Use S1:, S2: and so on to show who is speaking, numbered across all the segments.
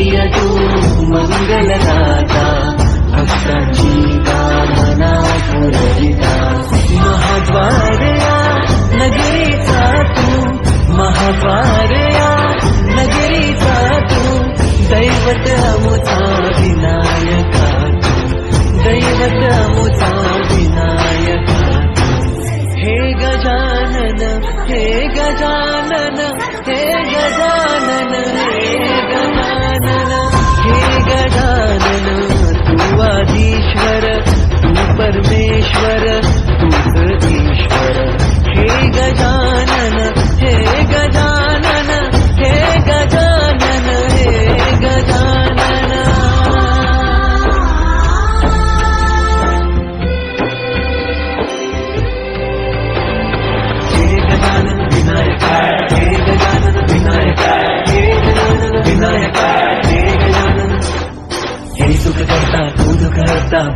S1: प्रियतु मङ्गलदाता भक्तगीतामना पुरजिता महाद्वारया नगरीचा तु महाद्वारया नगरीचा तु. दैवत अमुचा विनायका तु दैवत अमुचा विनायका हे गजानन हे गजानन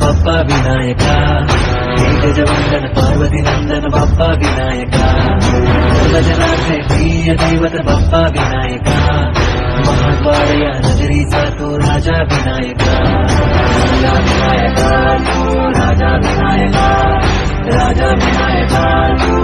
S1: बाप्पा विनायका गजवंदन पार्वती नंदन बाप्पा विनायका प्रिय दैवत बाप्पा विनायका महाद्वार या नगरीचा तो राजा विनायका राजा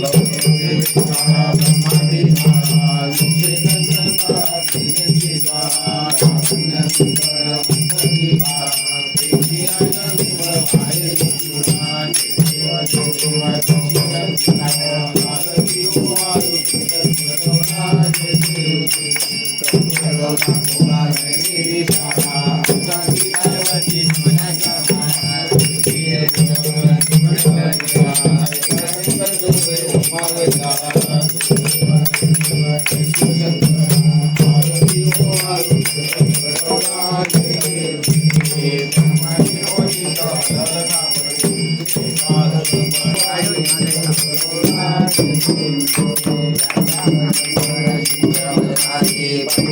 S1: Love. Thank you. Gajanan
S2: Panchanan